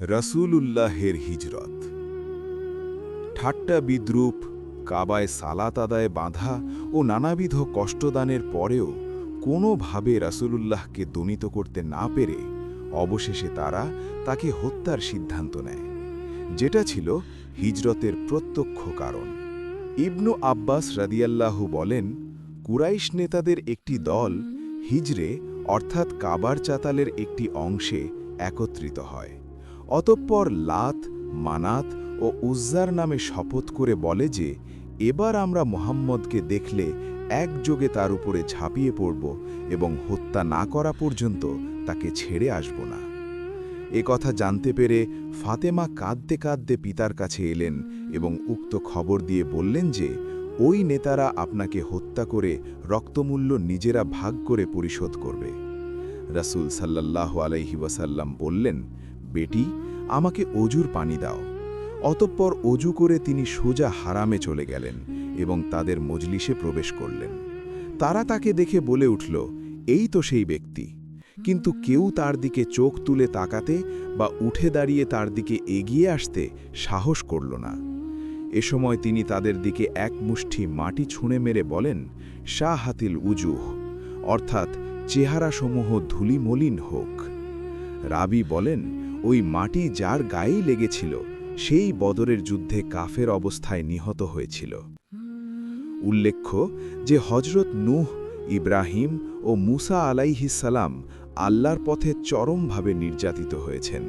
রসুলুল্লাহের হিজরত। ঠাট্টা বিদ্রুপ, কাবায় সালাত আদায় বাঁধা ও নানাবিধ কষ্টদানের পরেও কোনোভাবে রাসূলুল্লাহকে দমিত করতে না পেরে অবশেষে তারা তাকে হত্যার সিদ্ধান্ত নেয়। যেটা ছিল হিজরতের প্রত্যক্ষ কারণ। ইবনু আব্বাস রাদিয়াল্লাহু বলেন, কুরাইশ নেতাদের একটি দল হিজরে, অর্থাৎ কাবার চাতালের একটি অংশে একত্রিত হয়। অতঃপর লাত, মানাত ও উজ্জার নামে শপথ করে বলে যে, এবার আমরা মোহাম্মদকে দেখলে একযোগে তার উপরে ঝাঁপিয়ে পড়ব এবং হত্যা না করা পর্যন্ত তাকে ছেড়ে আসব না। এ কথা জানতে পেরে ফাতেমা কাঁদতে কাঁদতে পিতার কাছে এলেন এবং উক্ত খবর দিয়ে বললেন যে, ওই নেতারা আপনাকে হত্যা করে রক্তমূল্য নিজেরা ভাগ করে পরিশোধ করবে। রাসূল সাল্লাল্লাহু আলাইহি ওয়াসাল্লাম বললেন বেটি, আমাকে অজুর পানি দাও। অতঃপর অজু করে তিনি সোজা হারামে চলে গেলেন এবং তাদের মজলিসে প্রবেশ করলেন। তারা তাকে দেখে বলে উঠল, এই তো সেই ব্যক্তি। কিন্তু কেউ তার দিকে চোখ তুলে তাকাতে বা উঠে দাঁড়িয়ে তার দিকে এগিয়ে আসতে সাহস করল না। এ সময় তিনি তাদের দিকে এক মুষ্টি মাটি ছুঁড়ে মেরে বলেন শাহ হাতিল উজুহ। অর্থাৎ চেহারাসমূহ ধুলিমলিন হোক। রাবি বলেন ওই মাটি যার গায়েই লেগেছিল, সেই বদরের যুদ্ধে কাফের অবস্থায় নিহত হয়েছিল। উল্লেখ্য যে হজরত নূহ, ইব্রাহিম ও মুসা আলাইহিসালাম আল্লাহর পথে চরমভাবে নির্যাতিত হয়েছেন।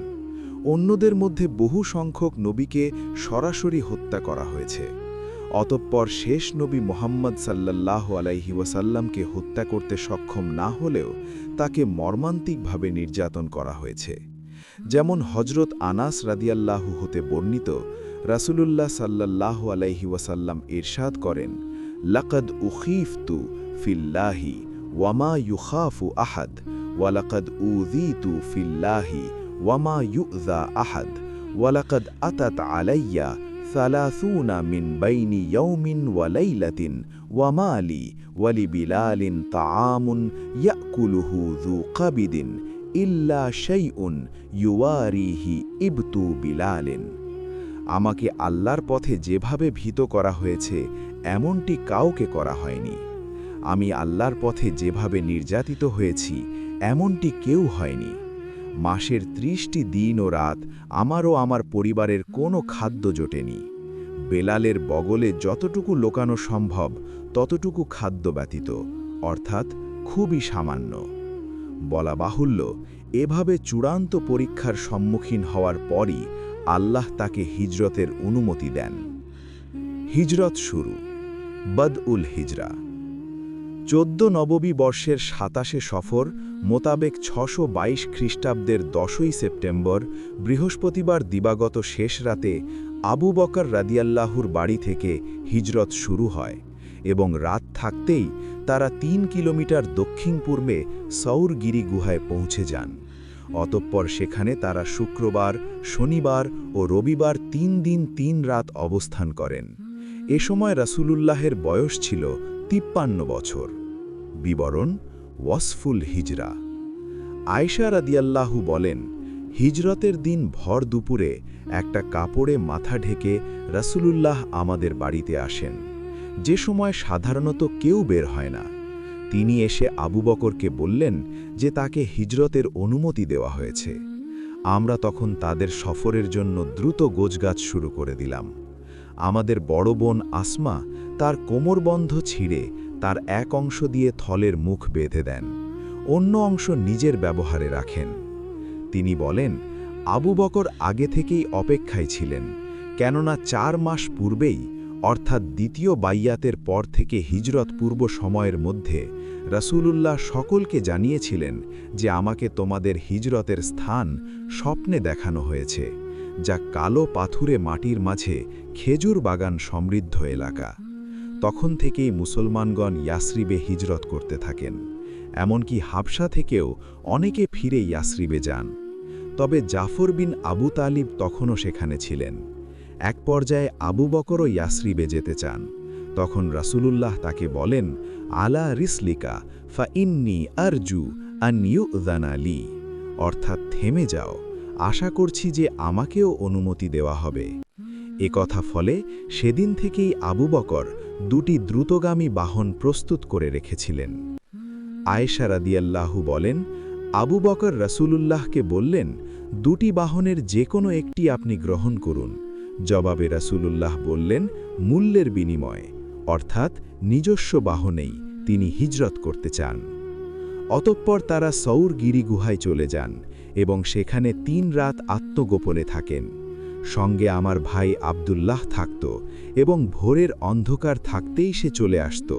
অন্যদের মধ্যে বহু সংখ্যক নবীকে সরাসরি হত্যা করা হয়েছে। অতঃপর শেষ নবী মোহাম্মদ সাল্লাল্লাহ আলাইহি ওয়াসাল্লামকে হত্যা করতে সক্ষম না হলেও তাকে মর্মান্তিকভাবে নির্যাতন করা হয়েছে। যেমন হজরত আনাস রাদিয়াল্লাহু হতে বর্ণিত রাসূলুল্লাহ সাল্লাল্লাহ আলাইহি ওয়াসাল্লাম ইরশাদ করেন লাকদ উখিফতু ফিল্লাহি ওয়ামা ইউখাফু আহাদ ওয়ালাকদ উযীতু ফিল্লাহি ওয়ামা ইউযা আহাদ ওয়ালাকদ আতাত আলাইয়া ثلاثون من بين يوم وليلة وما لي ولبلال طعام يأكله ذو قبد ইল্লা শাইউন ইউয়ারিহি ইবতু বিলালেন। আমাকে আল্লাহর পথে যেভাবে ভীত করা হয়েছে, এমনটি কাউকে করা হয়নি। আমি আল্লাহর পথে যেভাবে নির্যাতিত হয়েছি, এমনটি কেউ হয়নি। মাসের ত্রিশটি দিন ও রাত আমারও আমার পরিবারের কোনো খাদ্য জোটেনি। বেলালের বগলে যতটুকু লোকানো সম্ভব, ততটুকু খাদ্য ব্যতীত, অর্থাৎ খুবই সামান্য। বলা বাহুল্য, এভাবে চূড়ান্ত পরীক্ষার সম্মুখীন হওয়ার পরই আল্লাহ তাকে হিজরতের অনুমতি দেন। হিজরত শুরু বদ উল হিজরা। চোদ্দ নববী বর্ষের সাতাশে সফর মোতাবেক ছশো বাইশ খ্রিস্টাব্দের দশই সেপ্টেম্বর বৃহস্পতিবার দিবাগত শেষ রাতে আবু বকর রাদিয়াল্লাহুর বাড়ি থেকে হিজরত শুরু হয়। এবং রাত থাকতেই তারা তিন কিলোমিটার দক্ষিণ পূর্বে সৌরগিরি গুহায় পৌঁছে যান। অতঃপর সেখানে তারা শুক্রবার, শনিবার ও রবিবার তিন দিন তিন রাত অবস্থান করেন। এ সময় রাসূলুল্লাহের বয়স ছিল তিপ্পান্ন বছর। বিবরণ, ওয়াসফুল হিজরা। আয়সা রাদিয়াল্লাহু বলেন, হিজরতের দিন ভর দুপুরে একটা কাপড়ে মাথা ঢেকে রাসূলুল্লাহ আমাদের বাড়িতে আসেন। যে সময় সাধারণত কেউ বের হয় না, তিনি এসে আবু বকরকে বললেন যে তাকে হিজরতের অনুমতি দেওয়া হয়েছে। আমরা তখন তাদের সফরের জন্য দ্রুত গোজগাছ শুরু করে দিলাম। আমাদের বড় বোন আসমা তার কোমরবন্ধ ছিঁড়ে তার এক অংশ দিয়ে থলের মুখ বেঁধে দেন, অন্য অংশ নিজের ব্যবহারে রাখেন। তিনি বলেন, আবু বকর আগে থেকেই অপেক্ষায় ছিলেন, কেননা চার মাস পূর্বেই অর্থাৎ দ্বিতীয় বাইয়াতের পর থেকে হিজরত পূর্ব সময়ের মধ্যে রাসূলুল্লাহ সকলকে জানিয়েছিলেন যে আমাকে তোমাদের হিজরতের স্থান স্বপ্নে দেখানো হয়েছে, যা কালো পাথুরে মাটির মাঝে খেজুর বাগান সমৃদ্ধ এলাকা। তখন থেকেই মুসলমানগণ ইয়াসরিবে হিজরত করতে থাকেন, এমনকি হাবসা থেকেও অনেকে ফিরে ইয়াসরিবে যান। তবে জাফর বিন আবু তালিব তখনও সেখানে ছিলেন। এক পর্যায়ে আবু বকরও ইয়াসরিবে যেতে চান। তখন রাসূলুল্লাহ তাকে বলেন, আলা রিসলিকা ফা ইন্নি আরজু আনিউদানালি অর্থাৎ থেমে যাও। আশা করছি যে আমাকেও অনুমতি দেওয়া হবে। এ কথা ফলে সেদিন থেকেই আবু বকর দুটি দ্রুতগামী বাহন প্রস্তুত করে রেখেছিলেন। আয়েশা রাদিয়াল্লাহু বলেন, আবু বকর রাসূলুল্লাহকে বললেন, দুটি বাহনের যে কোনো একটি আপনি গ্রহণ করুন। জবাবে রাসূলুল্লাহ বললেন, মূল্যের বিনিময়ে, অর্থাৎ নিজস্ব বাহনেই তিনি হিজরত করতে চান। অতঃপর তারা সৌর গিরি গুহায় চলে যান এবং সেখানে তিন রাত আত্মগোপনে থাকেন। সঙ্গে আমার ভাই আব্দুল্লাহ থাকত এবং ভোরের অন্ধকার থাকতেই সে চলে আসত,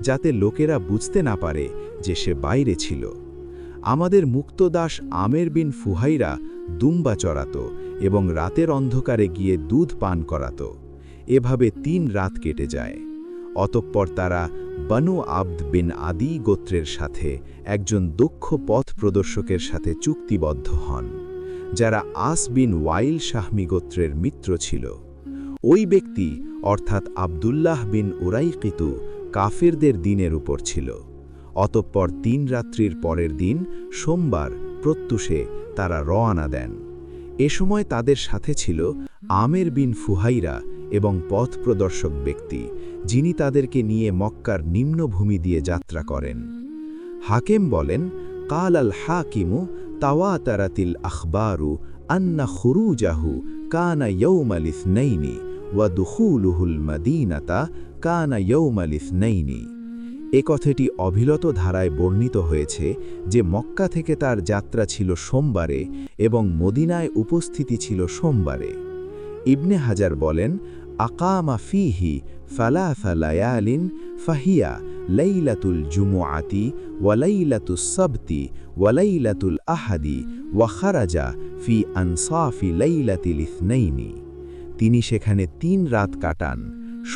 যাতে লোকেরা বুঝতে না পারে যে সে বাইরে ছিল। আমাদের মুক্তদাস আমের বিন ফুহাইরা দুম্বা চড়াত এবং রাতের অন্ধকারে গিয়ে দুধ পান করাত। এভাবে তিন রাত কেটে যায়। অতঃপর তারা বনু আব্দ বিন আদি গোত্রের সাথে একজন দক্ষ পথ প্রদর্শকের সাথে চুক্তিবদ্ধ হন, যারা আস বিন ওয়াইল শাহমি গোত্রের মিত্র ছিল। ওই ব্যক্তি অর্থাৎ আবদুল্লাহ বিন উরাইকিতু কাফেরদের দিনের উপর ছিল। অতঃপর তিন রাত্রির পরের দিন সোমবার প্রত্যুষে তারা রওয়ানা দেন। এ সময় তাদের সাথে ছিল আমের বিন ফুহাইরা এবং পথ প্রদর্শক ব্যক্তি, যিনি তাদেরকে নিয়ে মক্কার নিম্নভূমি দিয়ে যাত্রা করেন। হাকেম বলেন, কাল আল হাকিমু তাওয়াতারাতিল আখবারু আন্না খুরুজাহু কানা ইয়ৌমাল ইসনাইনি ওয়া দুখুলুহুল মদিনাতা কানা ইয়ৌমাল ইসনাইনি। এ কথাটি অভিলত ধারায় বর্ণিত হয়েছে যে মক্কা থেকে তার যাত্রা ছিল সোমবারে এবং মদিনায় উপস্থিতি ছিল সোমবারে। ইবনে হাজার বলেন, আকামা ফিহি ফালাফা লায়ালিন ফাহিয়া লাইলাতুল জুমুআতি ওয়ালাইলাতুস সাবতি ওয়ালাইলাতুল আহাদি ওয়াখারাজা ফি আনসাফি লাইলাতিল ইথনাইনি তিনি সেখানে তিন রাত কাটান,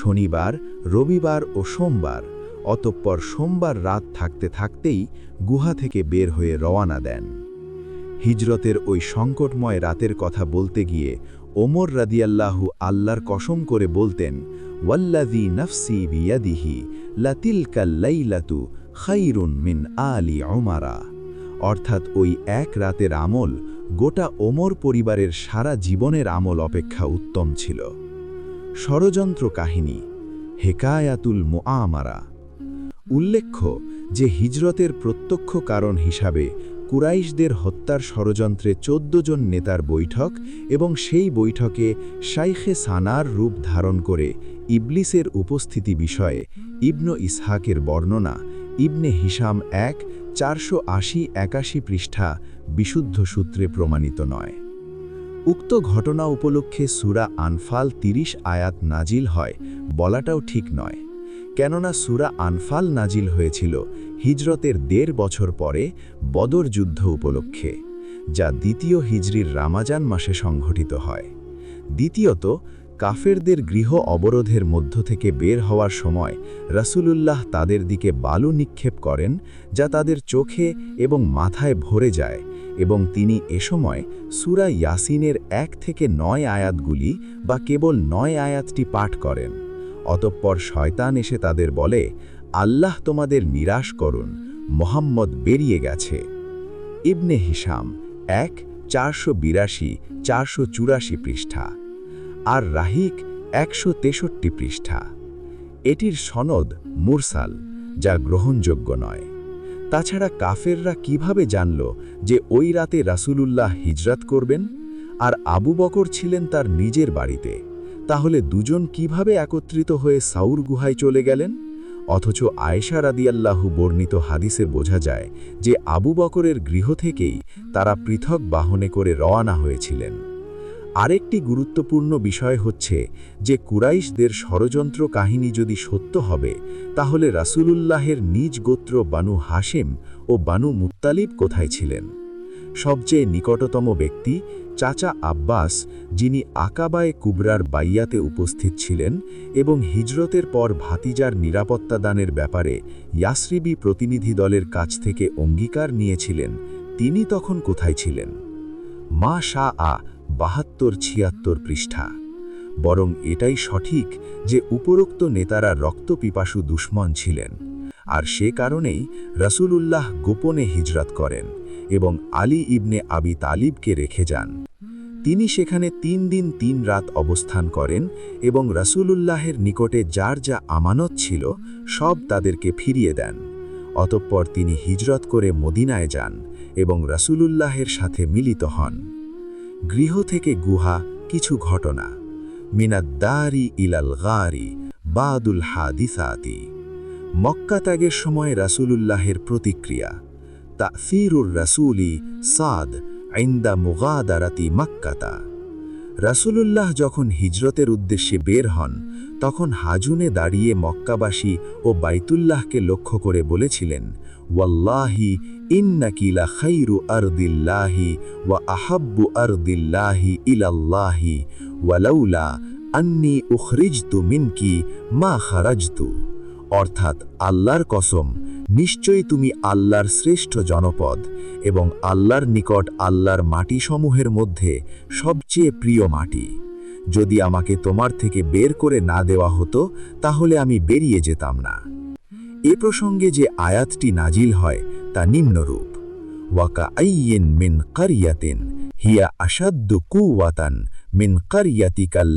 শনিবার, রবিবার ও সোমবার। অতঃপর সোমবার রাত থাকতে থাকতেই গুহা থেকে বের হয়ে রওয়ানা দেন। হিজরতের ওই সংকটময় রাতের কথা বলতে গিয়ে ওমর রাদিয়াল্লাহু আল্লাহর কসম করে বলতেন ওয়াল্লাদি নফসি বিয়াদিহি লাতিলকাল্লাইলাতু খাইরুন মিন আলি ওমারা অর্থাৎ ওই এক রাতের আমল গোটা ওমর পরিবারের সারা জীবনের আমল অপেক্ষা উত্তম ছিল। ষড়যন্ত্র কাহিনী, হেকায়াতুল মোয়ামারা উল্লেখ্য যে হিজরতের প্রত্যক্ষ কারণ হিসাবে কুরাইশদের হত্যার ষড়যন্ত্রে চোদ্দ জন নেতার বৈঠক এবং সেই বৈঠকে শাইখে সানার রূপ ধারণ করে ইবলিসের উপস্থিতি বিষয়ে ইবন ইসহাকের বর্ণনা ইবনে হিসাম এক, চারশো আশি একাশি পৃষ্ঠা বিশুদ্ধ সূত্রে প্রমাণিত নয়। উক্ত ঘটনা উপলক্ষে সুরা আনফাল ৩০ আয়াত নাজিল হয়, বলাটাও ঠিক নয়। কেননা সুরা আনফাল নাজিল হয়েছিল হিজরতের দেড় বছর পরে বদর যুদ্ধ উপলক্ষে, যা দ্বিতীয় হিজরির রামাজান মাসে সংঘটিত হয়। দ্বিতীয়ত, কাফেরদের গৃহ অবরোধের মধ্য থেকে বের হওয়ার সময় রাসূলুল্লাহ তাদের দিকে বালু নিক্ষেপ করেন, যা তাদের চোখে এবং মাথায় ভরে যায় এবং তিনি এ সময় সুরা ইয়াসিনের এক থেকে নয় আয়াতগুলি বা কেবল নয় আয়াতটি পাঠ করেন। অতঃপর শয়তান এসে তাদের বলে, আল্লাহ তোমাদের নিরাশ করুন, মোহাম্মদ বেরিয়ে গেছে। ইবনে হিসাম এক, চারশো বিরাশি, চারশো চুরাশি পৃষ্ঠা, আর রাহিক একশো তেষট্টি পৃষ্ঠা। এটির সনদ মুরসাল, যা গ্রহণযোগ্য নয়। তাছাড়া কাফেররা কীভাবে জানল যে ওই রাতে রাসূলুল্লাহ হিজরাত করবেন? আর আবু বকর ছিলেন তার নিজের বাড়িতে। তাহলে দুজন কীভাবে একত্রিত হয়ে সাউর গুহায় চলে গেলেন? অথচ আয়েশা রাদিয়াল্লাহু বর্ণিত হাদিসে বোঝা যায় যে আবু বকরের গৃহ থেকেই তারা পৃথক বাহনে করে রওয়ানা হয়েছিলেন। আরেকটি গুরুত্বপূর্ণ বিষয় হচ্ছে যে কুরাইশদের ষড়যন্ত্র কাহিনী যদি সত্য হবে, তাহলে রাসূলুল্লাহের নিজ গোত্র বানু হাশেম ও বানু মুত্তালিব কোথায় ছিলেন? সবচেয়ে নিকটতম ব্যক্তি চাচা আব্বাস, যিনি আকাবায় কুবরার বাইয়াতে উপস্থিত ছিলেন এবং হিজরতের পর ভাতিজার নিরাপত্তা দানের ব্যাপারে ইয়াসরিবি প্রতিনিধি দলের কাছ থেকে অঙ্গীকার নিয়েছিলেন, তিনি তখন কোথায় ছিলেন? মা শাহ আ বাহাত্তর ছিয়াত্তর পৃষ্ঠা। বরং এটাই সঠিক যে উপরোক্ত নেতারা রক্তপিপাসু দুশ্মন ছিলেন, আর সে কারণেই রসুলুল্লাহ গোপনে হিজরত করেন। এবং আলী ইবনে আবি তালিবকে রেখে যান। তিনি সেখানে তিন দিন তিন রাত অবস্থান করেন এবং রাসূলুল্লাহের নিকটে যার যা আমানত ছিল সব তাদেরকে ফিরিয়ে দেন। অতঃপর তিনি হিজরত করে মদিনায় যান এবং রাসূলুল্লাহের সাথে মিলিত হন। গৃহ থেকে গুহা, কিছু ঘটনা। মিনাদ্দারি ইলাল গারি বাদুল হাদিসাতি। মক্কা ত্যাগের সময় রাসূলুল্লাহের প্রতিক্রিয়া। তাফিরুর রাসূলি সাদ আইন্দা মুগাদারাতি মাক্কাতা। রাসূলুল্লাহ যখন হিজরতের উদ্দেশ্যে বের হন, তখন হাজুনে দাঁড়িয়ে মক্কাবাসী ও বাইতুল্লাহকে লক্ষ্য করে বলেছিলেন, ওয়াল্লাহি ইন্নাকিলা খাইরু আরদিল্লাহি ওয়া আহাব্বু আরদিল্লাহি ইলাল্লাহি ওয়ালাউলা আন্নি উখরিজতু মিনকি মা খারাজতু। অর্থাৎ আল্লাহর কসম নিশ্চয়ই তুমি আল্লাহর শ্রেষ্ঠ জনপদ এবং আল্লাহর নিকট আল্লাহর মাটিসমূহের মধ্যে সবচেয়ে প্রিয় মাটি। যদি আমাকে তোমার থেকে বের করে না দেওয়া হতো, তাহলে আমি বেরিয়ে যেতাম না। এ প্রসঙ্গে যে আয়াতটি নাজিল হয়, তা নিম্নরূপ। ওয়াকা আইয়েন মিন কারিয়াতেন, হিয়া আসাদ্দু কুওয়াতান মিন কারিয়াতিকাল